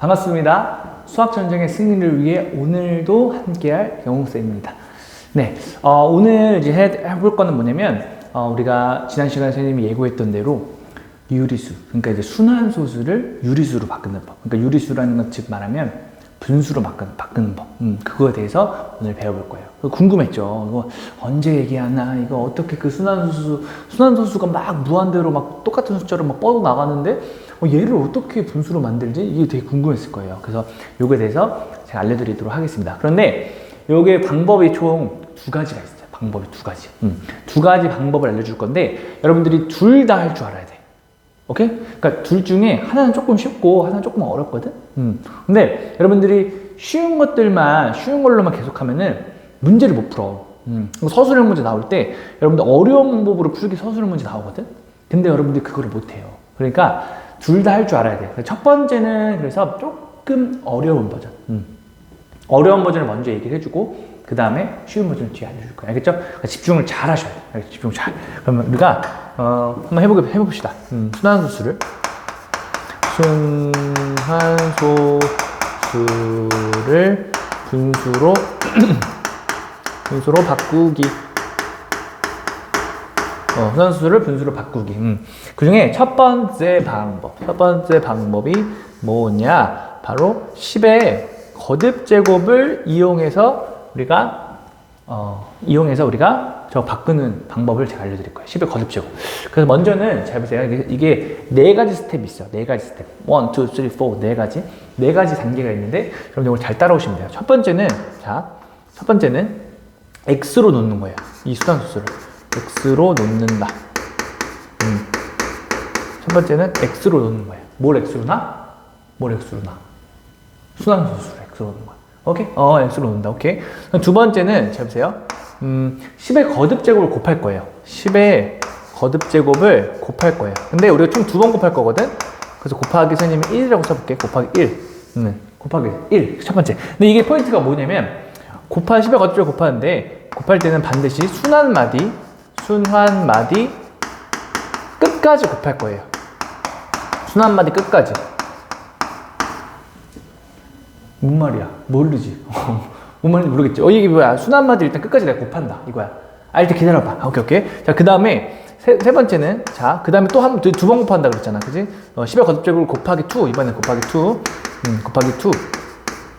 반갑습니다. 수학 전쟁의 승리를 위해 오늘도 함께할 영웅쌤입니다. 네, 어, 오늘 이제 해, 해볼 거는 뭐냐면, 어, 우리가 지난 시간에 선생님이 예고했던 대로 유리수, 그러니까 이제 순환소수를 유리수로 바꾸는 법. 그러니까 유리수라는 것 즉 말하면 분수로 바꾸는, 바꾸는 법. 음, 그거에 대해서 오늘 배워볼 거예요. 궁금했죠. 이거 언제 얘기하나? 이거 어떻게 그 순환소수, 순환소수가 막 무한대로 막 똑같은 숫자로 막 뻗어 나가는데 어, 얘를 어떻게 분수로 만들지? 이게 되게 궁금했을 거예요. 그래서 요거에 대해서 제가 알려드리도록 하겠습니다. 그런데 요게 방법이 총 두 가지가 있어요. 방법이 두 가지. 음, 두 가지 방법을 알려줄 건데 여러분들이 둘 다 할 줄 알아야 돼. 오케이? 그러니까 둘 중에 하나는 조금 쉽고 하나는 조금 어렵거든. 음. 근데 여러분들이 쉬운 것들만 쉬운 걸로만 계속하면은 문제를 못 풀어. 음. 서술형 문제 나올 때 여러분들 어려운 방법으로 풀기 서술형 문제 나오거든. 근데 여러분들이 그거를 못 해요. 그러니까 둘 다 할 줄 알아야 돼. 첫 번째는 그래서 조금 어려운 버전. 음. 어려운 버전을 먼저 얘기를 해주고 그 다음에 쉬운 버전을 뒤에 알려줄 거예요. 알겠죠? 그러니까 집중을 잘 하셔야 돼요. 알겠죠? 집중 잘. 그러면 우리가 어, 한번 해보게 해봅시다. 음, 순환소수를 순환소수를 분수로 분수로 바꾸기. 어, 순환소수를 분수로 바꾸기. 음. 그 중에 첫 번째 방법. 첫 번째 방법이 뭐냐? 바로 10의 거듭 제곱을 이용해서 우리가 어, 이용해서 우리가 저 바꾸는 방법을 제가 알려드릴 거예요. 10의 거듭 제곱. 그래서 먼저는 잘 보세요. 이게, 네 가지 스텝이 있어요. 네 가지 스텝. 1, 2, 3, 4. 네 가지. 네 가지 단계가 있는데 여러분 이걸 잘 따라오시면 돼요. 첫 번째는 자, 첫 번째는 x로 놓는 거예요. 이 수단수수를 x로 놓는다. 음. 첫 번째는 x로 놓는 거예요. 뭘 x로 나? 뭘 x로 나? 순환소수를 x로 놓는 거야. 오케이? 어, x로 놓는다. 오케이. 두 번째는, 잘 보세요. 음, 10의 거듭 제곱을 곱할 거예요. 10의 거듭 제곱을 곱할 거예요. 근데 우리가 총 두 번 곱할 거거든? 그래서 곱하기 선생님이 1이라고 써볼게. 곱하기 1. 음, 곱하기 1. 첫 번째. 근데 이게 포인트가 뭐냐면, 곱하 10의 거듭 제곱 곱하는데, 곱할 때는 반드시 순환마디, 순환마디 끝까지 곱할 거예요. 순환마디 끝까지. 뭔 말이야? 모르지. 뭔 말인지 모르겠지. 어, 이게 뭐야? 순환마디 일단 끝까지 내가 곱한다. 이거야. 아, 일단 기다려봐. 아, 오케이, 오케이. 자, 그 다음에 세, 세 번째는, 자, 그 다음에 또 한, 두 번 곱한다 그랬잖아. 그지? 어, 10의 거듭제곱을 곱하기 2. 이번엔 곱하기 2. 음, 곱하기 2.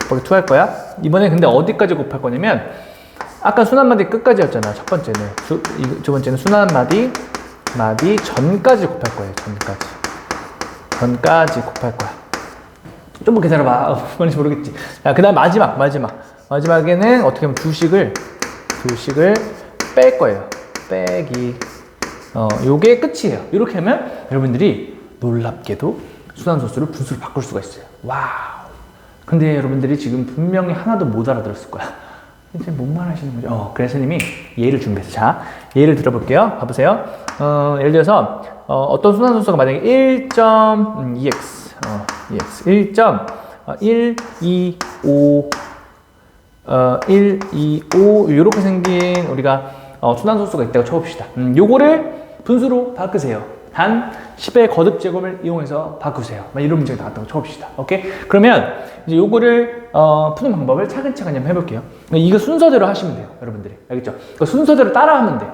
곱하기 2 할 거야. 이번에 근데 어디까지 곱할 거냐면, 아까 순환 마디 끝까지 였잖아. 첫 번째는. 두, 이, 두 번째는 순환 마디, 마디 전까지 곱할 거예요. 전까지. 전까지 곱할 거야. 좀만 기다려봐. 어, 뭔지 모르겠지. 자, 그 다음 마지막, 마지막. 마지막에는 어떻게 하면 두 식을, 두 식을 뺄 거예요. 빼기. 어, 요게 끝이에요. 이렇게 하면 여러분들이 놀랍게도 수단소수를 분수로 바꿀 수가 있어요. 와우. 근데 여러분들이 지금 분명히 하나도 못 알아들었을 거야. 이제 뭔말 하시는 거죠? 어, 그래서 님이 예를 준비해서. 자, 예를 들어볼게요. 봐보세요. 어, 예를 들어서, 어, 떤 순환소수가 만약에 1.2x, 어, EX 1.1, 2, 5, 어, 1, 2, 5 이렇게 생긴 우리가 어, 순환 소수가 있다고 쳐봅시다. 음, 요거를 분수로 바꾸세요. 단 10의 거듭 제곱을 이용해서 바꾸세요. 막 이런 문제가 나왔다고 쳐봅시다. 오케이? 그러면 이제 요거를 어, 푸는 방법을 차근차근 한번 해볼게요. 이거 순서대로 하시면 돼요, 여러분들이. 알겠죠? 그 순서대로 따라하면 돼.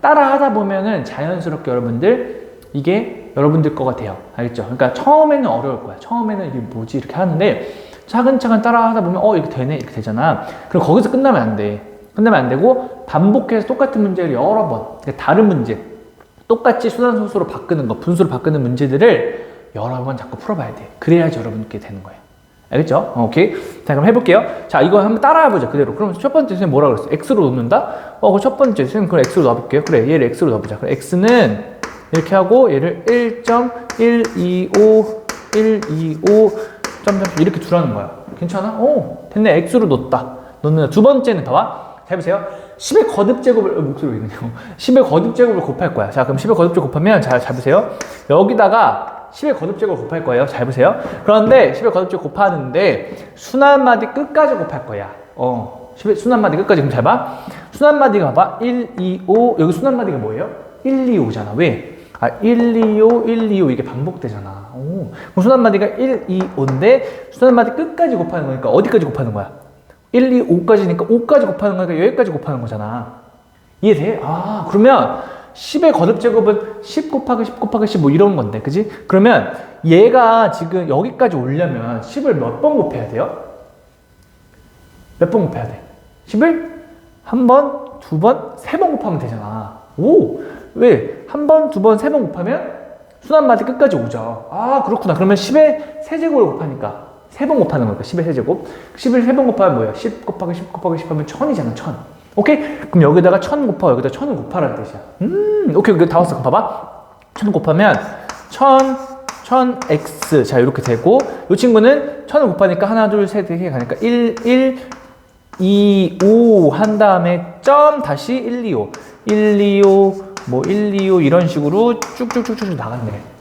따라하다 보면은 자연스럽게 여러분들 이게 여러분들 거가 돼요. 알겠죠? 그러니까 처음에는 어려울 거야. 처음에는 이게 뭐지? 이렇게 하는데 차근차근 따라 하다 보면 어, 이렇게 되네. 이렇게 되잖아. 그럼 거기서 끝나면 안 돼. 끝나면 안 되고 반복해서 똑같은 문제를 여러 번, 그러니까 다른 문제, 똑같이 수단소수로 바꾸는 거, 분수로 바꾸는 문제들을 여러 번 자꾸 풀어봐야 돼. 그래야지 여러분께 되는 거예요. 알겠죠? 어, 오케이. 자, 그럼 해볼게요. 자, 이거 한번 따라해보자. 그대로. 그럼 첫 번째 선생님 뭐라 그랬어? X로 놓는다? 어, 그 첫 번째 선생님 그럼 X로 넣어볼게요. 그래, 얘를 X로 넣어보자. 그럼 X는 이렇게 하고 얘를 1.125, 125, 점점 이렇게 두라는 거야. 괜찮아? 오, 됐네. X로 놓다. 놓는다. 두 번째는 봐봐. 잘 보세요. 10의 거듭 제곱을, 어, 목소리 왜 이러냐고. 10의 거듭 제곱을 곱할 거야. 자, 그럼 10의 거듭 제곱 곱하면 잘, 잘 보세요. 여기다가 10의 거듭 제곱 곱할 거예요. 잘 보세요. 그런데 10의 거듭 제곱 곱하는데 순환마디 끝까지 곱할 거야. 어. 10의 순환마디 끝까지 그럼 잘 봐. 순환마디가 봐봐. 1, 2, 5. 여기 순환마디가 뭐예요? 1, 2, 5잖아. 왜? 아, 1, 2, 5, 1, 2, 5 이게 반복되잖아. 오. 그럼 순환마디가 1, 2, 5인데 순환마디 끝까지 곱하는 거니까 어디까지 곱하는 거야? 1, 2, 5까지니까 5까지 곱하는 거니까 여기까지 곱하는 거잖아. 이해돼? 아, 그러면 10의 거듭 제곱은 10 곱하기 10 곱하기 10 뭐 이런 건데, 그지? 그러면 얘가 지금 여기까지 오려면 10을 몇 번 곱해야 돼요? 몇 번 곱해야 돼? 10을 한 번, 두 번, 세 번 곱하면 되잖아. 오! 왜? 한 번, 두 번, 세 번 곱하면 순환마디 끝까지 오죠. 아, 그렇구나. 그러면 10의 세제곱을 곱하니까 세 번 곱하는 거니까 10의 세제곱. 10을 세 번 곱하면 뭐야? 10 곱하기 10 곱하기 10 하면 1000이잖아, 1000. 오케이? 그럼 여기다가 1000 곱하고 여기다 1000을 곱하라는 뜻이야. 음, 오케이. 이거 다 왔어. 그럼 봐봐. 1000 곱하면 1000, 1000x. 자, 이렇게 되고, 이 친구는 1000을 곱하니까 하나, 둘, 셋, 이렇게 가니까 1, 1, 2, 5 한 다음에 점 다시 1, 2, 5. 1, 2, 5, 뭐 1, 2, 5 이런 식으로 쭉쭉쭉쭉 나갔네.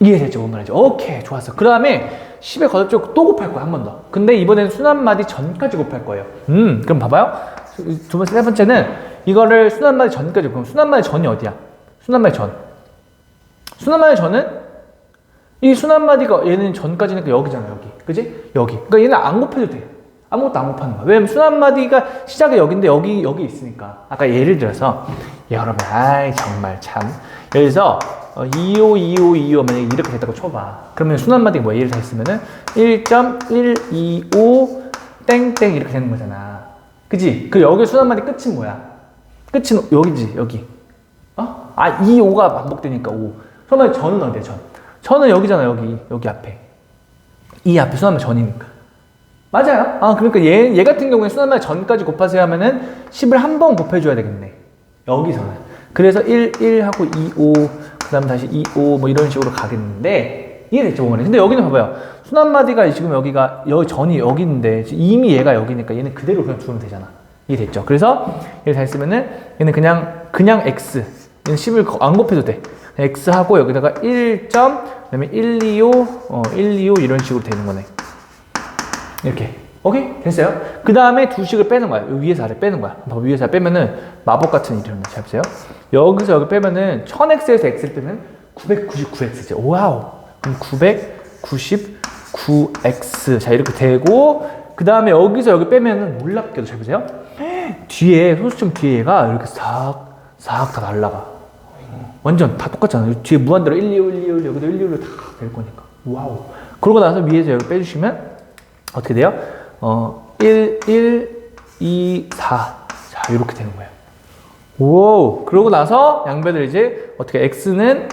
이해됐죠? 뭔 말인지. 오케이, 좋았어. 그 다음에 10의 거듭적 또 곱할 거야, 한 번 더. 근데 이번엔 순환마디 전까지 곱할 거예요. 음, 그럼 봐봐요. 두 번째, 세 번째는 이거를 순환마디 전까지, 그럼 순환마디 전이 어디야? 순환마디 전. 순환마디 전은 이 순환마디가 얘는 전까지니까 여기잖아, 여기. 그지? 여기. 그러니까 얘는 안 곱해도 돼. 아무것도 안 곱하는 거야. 왜냐면 순환마디가 시작이 여기인데 여기, 여기 있으니까. 아까 예를 들어서, 여러분, 아이, 정말 참. 예를 들어서, 어, 25, 25, 25 만약에 이렇게 됐다고 쳐봐. 그러면 순환마디가 뭐야? 예를 들었으면은 1.125 땡땡 이렇게 되는 거잖아. 그지? 그 여기 순환마디 끝은 뭐야? 끝은 여기지, 여기. 어? 아, 2, 5가 반복되니까 5. 그러면 전은 어디야, 전? 전은 여기잖아, 여기. 여기 앞에. 이 앞에 순환마디 전이니까. 맞아요. 아, 그러니까 얘, 얘 같은 경우에 순환마디 전까지 곱하세요 하면은 10을 한 번 곱해줘야 되겠네. 여기서는. 그래서 1, 1 하고 2, 5, 그 다음 다시 2, 5, 뭐 이런 식으로 가겠는데, 이해됐죠, 뭐네. 근데 여기는 봐봐요. 순환마디가 지금 여기가, 여기 전이 여기 있는데, 이미 얘가 여기니까 얘는 그대로 그냥 두면 되잖아. 이해됐죠? 그래서 얘를 잘 쓰면은 얘는 그냥, 그냥 X. 얘는 10을 안 곱해도 돼. X 하고 여기다가 1. 점, 그 다음에 1, 2, 5, 어, 1, 2, 5 이런 식으로 되는 거네. 이렇게. 오케이? 됐어요? 그 다음에 두 식을 빼는 거야. 위에서 아래 빼는 거야. 위에서 아래 빼면은 마법 같은. 잘 보세요. 여기서 여기 빼면은 1000x에서 x를 빼면 999x죠. 와우. 그럼 999x. 자, 이렇게 되고, 그 다음에 여기서 여기 빼면은 놀랍게도 잘 보세요. 뒤에, 소수점 뒤에 얘가 이렇게 싹, 싹 다 날라가. 완전 다 똑같잖아요. 뒤에 무한대로 1, 2, 5, 1, 2, 5, 여기도 1, 2, 5로 다 될 거니까. 와우. 그러고 나서 위에서 여기 빼주시면 어떻게 돼요? 어, 1, 1, 2, 4. 자, 이렇게 되는 거예요. 오, 그러고 나서 양배들 이제 어떻게 x는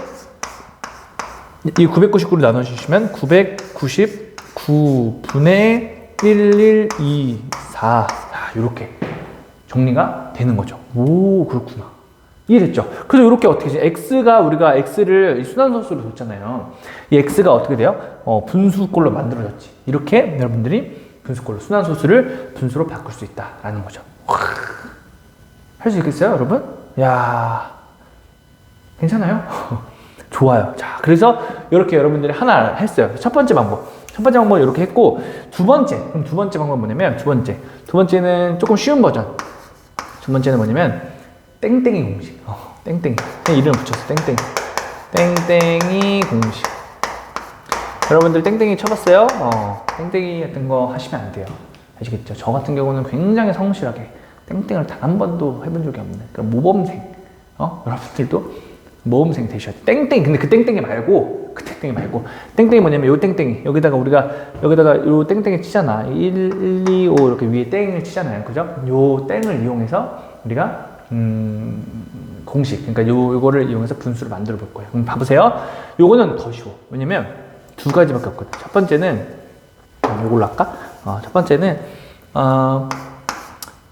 이 999로 나눠주시면 999분의 1, 1, 2, 4. 자, 이렇게 정리가 되는 거죠. 오, 그렇구나. 이해됐죠? 그래서 이렇게 어떻게 지 x가 우리가 x를 순환소수로 뒀잖아요. 이 x가 어떻게 돼요? 어, 분수꼴로 만들어졌지. 이렇게 여러분들이 분수꼴로 순환소수를 분수로 바꿀 수 있다라는 거죠. 할 수 있겠어요, 여러분? 야, 괜찮아요? 좋아요. 자, 그래서 이렇게 여러분들이 하나 했어요. 첫 번째 방법. 첫 번째 방법 이렇게 했고 두 번째. 그럼 두 번째 방법 뭐냐면 두 번째. 두 번째는 조금 쉬운 버전. 두 번째는 뭐냐면 땡땡이 공식. 어, 땡땡이. 이름을 붙였어. 땡땡이. 땡땡이 공식. 여러분들 땡땡이 쳐봤어요? 어, 땡땡이 같은 거 하시면 안 돼요. 아시겠죠? 저 같은 경우는 굉장히 성실하게 땡땡을 단 한 번도 해본 적이 없는 그런 모범생. 어? 여러분들도 모범생 되셔야 돼. 땡땡이. 근데 그 땡땡이 말고, 그 땡땡이 말고. 땡땡이 뭐냐면 요 땡땡이. 여기다가 우리가, 여기다가 요 땡땡이 치잖아. 1, 2, 5 이렇게 위에 땡을 치잖아요. 그죠? 요 땡을 이용해서 우리가, 음, 공식. 그러니까 요, 요거를 이용해서 분수를 만들어 볼 거예요. 그럼 봐보세요. 요거는 더 쉬워. 왜냐면 두 가지밖에 없거든. 첫 번째는, 어, 요걸로 할까? 어, 첫 번째는, 어,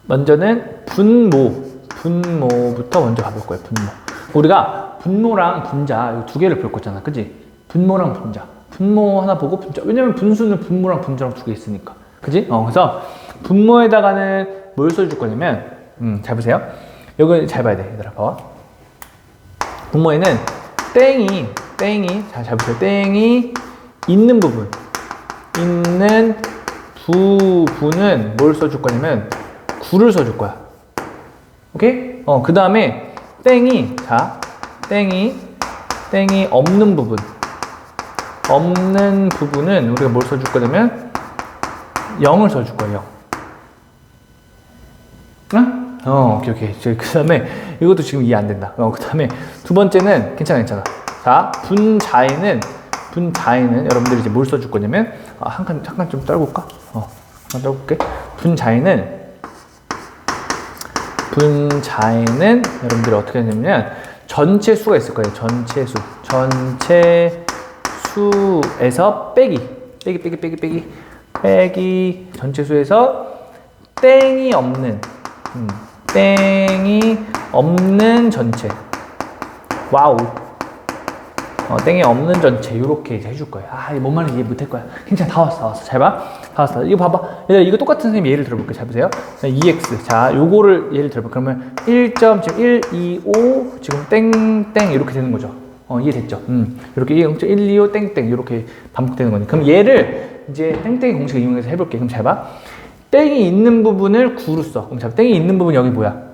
먼저는 분모. 분모부터 먼저 가볼 거예요. 분모. 우리가 분모랑 분자 두 개를 볼 거잖아. 그지? 분모랑 분자. 분모 하나 보고 분자. 왜냐면 분수는 분모랑 분자랑 두 개 있으니까. 그지? 어, 그래서 분모에다가는 뭘 써줄 거냐면, 음, 잘 보세요. 여기 잘 봐야 돼. 얘들아, 봐봐. 분모에는 땡이, 땡이, 자, 잘 보세요. 땡이 있는 부분. 있는 부분은 뭘 써줄 거냐면, 9를 써줄 거야. 오케이? 어, 그 다음에 땡이, 자, 땡이 땡이 없는 부분 없는 부분은 우리가 뭘 써줄 거냐면 0을 써줄 거예요. 응? 어, 오케이, 오케이. 그 다음에 이것도 지금 이해 안 된다. 어, 그 다음에 두 번째는 괜찮아, 괜찮아. 자, 분자에는, 분자에는 여러분들이 이제 뭘 써줄 거냐면, 아, 한 칸, 잠깐 좀 떨볼까? 어, 한칸 떨볼게. 분자에는, 분자에는 여러분들이 어떻게 하냐면, 전체 수가 있을 거예요. 전체 수. 전체 수에서 빼기. 빼기, 빼기, 빼기, 빼기. 빼기. 전체 수에서 땡이 없는, 음, 땡이 없는 전체. 와우. 어, 땡이 없는 전체 이렇게 해줄 거예요. 아, 뭔 말인지 이해 못할 거야. 괜찮아, 다 왔어, 다 왔어. 잘 봐, 다 왔어. 이거 봐봐. 얘들아, 이거 똑같은 선생님 예를 들어볼게요. 잘 보세요. 2x. 자, 요거를 예를 들어봐. 그러면 1. 지금 1, 2, 5 지금 땡땡 이렇게 되는 거죠. 어, 이해됐죠? 음, 이렇게 0.1, 2, 5 땡땡 이렇게 반복되는 거니. 그럼 얘를 이제 땡땡 공식을 이용해서 해볼게. 그럼 잘 봐. 땡이 있는 부분을 9로 써. 그럼 자, 땡이 있는 부분 여기 뭐야?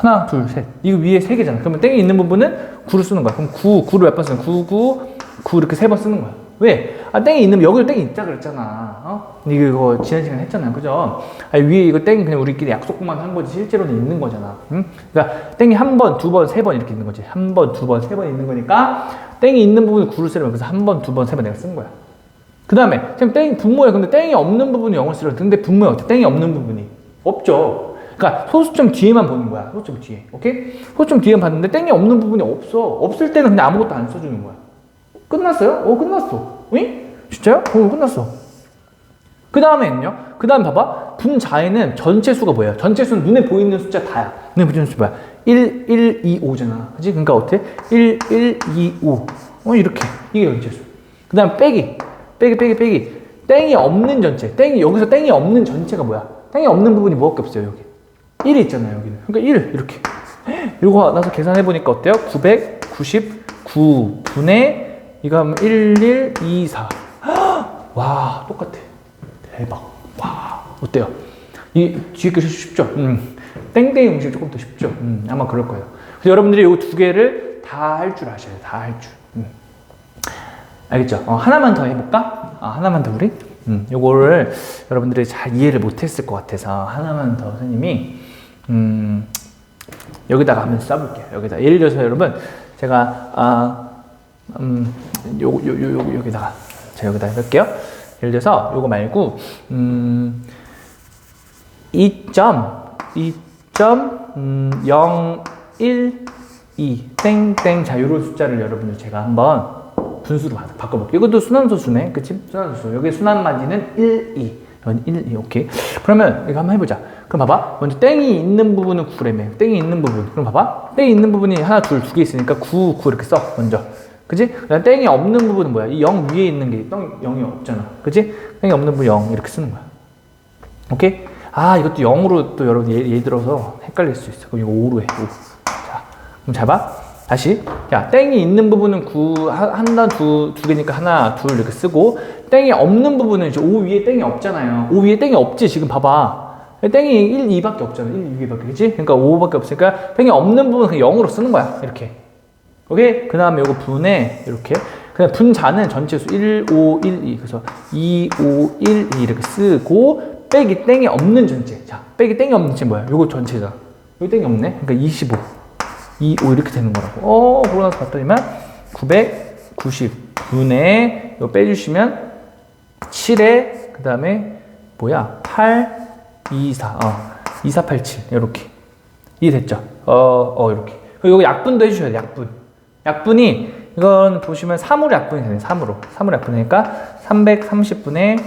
하나, 둘, 셋. 이거 위에 세 개잖아. 그러면 땡이 있는 부분은 9로 쓰는 거야. 그럼 9, 9를 몇 번 쓰는 거야? 9, 9, 9 이렇게 세 번 쓰는 거야. 왜? 아, 땡이 있는, 여기도 땡이 있다 그랬잖아. 어? 이거 지난 시간에 했잖아요. 그죠? 아, 위에 이거 땡 그냥 우리끼리 약속만 한 거지. 실제로는 있는 거잖아. 응? 그러니까 땡이 한 번, 두 번, 세 번 이렇게 있는 거지. 한 번, 두 번, 세 번 있는 거니까 땡이 있는 부분을 9를 쓰려면 그래서 한 번, 두 번, 세 번 내가 쓴 거야. 그 다음에 지금 땡 분모에 근데 땡이 없는 부분이 0을 쓰려. 근데 분모에 어때? 땡이 없는 부분이 없죠. 그러니까 소수점 뒤에만 보는 거야. 소수점 뒤에. 오케이? 소수점 뒤에 봤는데 땡이 없는 부분이 없어. 없을 때는 그냥 아무것도 안 써주는 거야. 끝났어요? 어, 끝났어. 응? 진짜요? 어, 끝났어. 그 다음에는요? 그 다음 봐봐. 분자에는 전체 수가 뭐예요? 전체 수는 눈에 보이는 숫자 다야. 눈에 보이는 숫자 뭐야? 1, 1, 2, 5잖아. 그지? 그러니까 어때? 1, 1, 2, 5. 어, 이렇게. 이게 전체 수. 그 다음 빼기. 빼기, 빼기, 빼기. 땡이 없는 전체. 땡이, 여기서 땡이 없는 전체가 뭐야? 땡이 없는 부분이 뭐밖에 없어요, 여기. 1이 있잖아요, 여기는. 그러니까 1, 이렇게. 이거 나서 계산해보니까 어때요? 999 분의, 이거 하면 1, 1, 2, 4. 와, 똑같아. 대박. 와, 어때요? 이 뒤에 게 쉽죠? 음. 땡땡이 음식 조금 더 쉽죠? 음, 아마 그럴 거예요. 그래서 여러분들이 이 두 개를 다 할 줄 아셔야 돼요. 다 할 줄. 음. 알겠죠? 어, 하나만 더 해볼까? 아, 하나만 더 우리? 음, 요거를 여러분들이 잘 이해를 못했을 것 같아서 하나만 더 선생님이 음, 여기다가 한번 써볼게요. 여기다 예를 들어서 여러분 제가 아, 음, 요, 요, 요, 요, 여기다가 자 여기다 해볼게요. 예를 들어서 요거 말고 음, 2.2.012 땡땡 자 요런 숫자를 여러분들 제가 한번 분수로 바- 바꿔볼게요. 이것도 순환소수네. 그치? 순환소수. 여기 순환마디는 1, 2. 여기 1, 2. 오케이. 그러면 이거 한번 해보자. 그럼 봐봐. 먼저 땡이 있는 부분은 9래매. 땡이 있는 부분. 그럼 봐봐. 땡이 있는 부분이 하나, 둘, 두 개 있으니까 9, 9 이렇게 써. 먼저. 그치? 그다음 땡이 없는 부분은 뭐야? 이 0 위에 있는 게 땡, 0이 없잖아. 그치? 땡이 없는 부분 0 이렇게 쓰는 거야. 오케이? 아, 이것도 0으로 또 여러분 예, 예를 들어서 헷갈릴 수 있어. 그럼 이거 5로 해. 5. 자, 그럼 잘 봐. 다시. 야, 땡이 있는 부분은 9, 하나, 두, 두 개니까 하나, 둘 이렇게 쓰고, 땡이 없는 부분은 이제 5 위에 땡이 없잖아요. 5 위에 땡이 없지, 지금 봐봐. 땡이 1, 2밖에 없잖아. 1, 2밖에, 그치? 그러니까 5밖에 없으니까 땡이 없는 부분은 그냥 0으로 쓰는 거야. 이렇게. 오케이? 그 다음에 요거 분해, 이렇게. 그냥 분자는 전체 수 1, 5, 1, 2. 그래서 2, 5, 1, 2 이렇게 쓰고, 빼기 땡이 없는 전체. 자, 빼기 땡이 없는 전체 뭐야? 요거 전체잖아. 여기 땡이 없네? 그러니까 25. 2, 5 이렇게 되는 거라고. 어, 그러고 나서 봤더니만 990 분의 이거 빼주시면 7에 그 다음에 뭐야? 8, 2, 4. 어, 2, 4, 8, 7. 이렇게. 이해됐죠? 어, 어, 이렇게. 그리고 이거 약분도 해주셔야 돼, 약분. 약분이 이건 보시면 3으로 약분이 되네, 3으로. 3으로 약분 되니까 330분의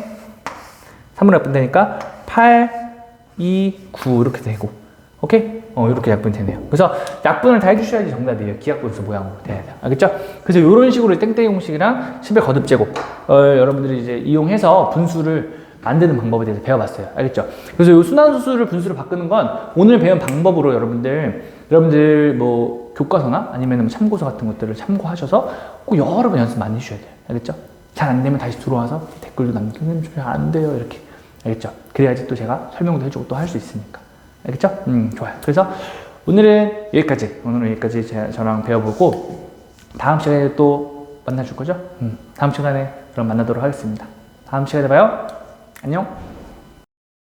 3으로 약분 되니까 8, 2, 9 이렇게 되고. 오케이? 어, 이렇게 약분이 되네요. 그래서 약분을 다 해주셔야지 정답이에요. 기하분수 모양으로 돼야 돼요. 알겠죠? 그래서 이런 식으로 땡땡이 공식이랑 10의 거듭제곱, 어, 여러분들이 이제 이용해서 분수를 만드는 방법에 대해서 배워봤어요. 알겠죠? 그래서 이 순환수수를 분수로 바꾸는 건 오늘 배운 방법으로 여러분들, 여러분들 뭐 교과서나 아니면 뭐 참고서 같은 것들을 참고하셔서 꼭 여러 번 연습 많이 해주셔야 돼요. 알겠죠? 잘 안 되면 다시 들어와서 댓글도 남기면 잘안 돼요. 이렇게. 알겠죠? 그래야지 또 제가 설명도 해주고 또 할 수 있으니까. 알겠죠? 음, 좋아요. 그래서 오늘은 여기까지. 오늘은 여기까지 제- 저랑 배워보고 다음 시간에 또 만나줄 거죠? 음, 다음 시간에 그럼 만나도록 하겠습니다. 다음 시간에 봐요. 안녕.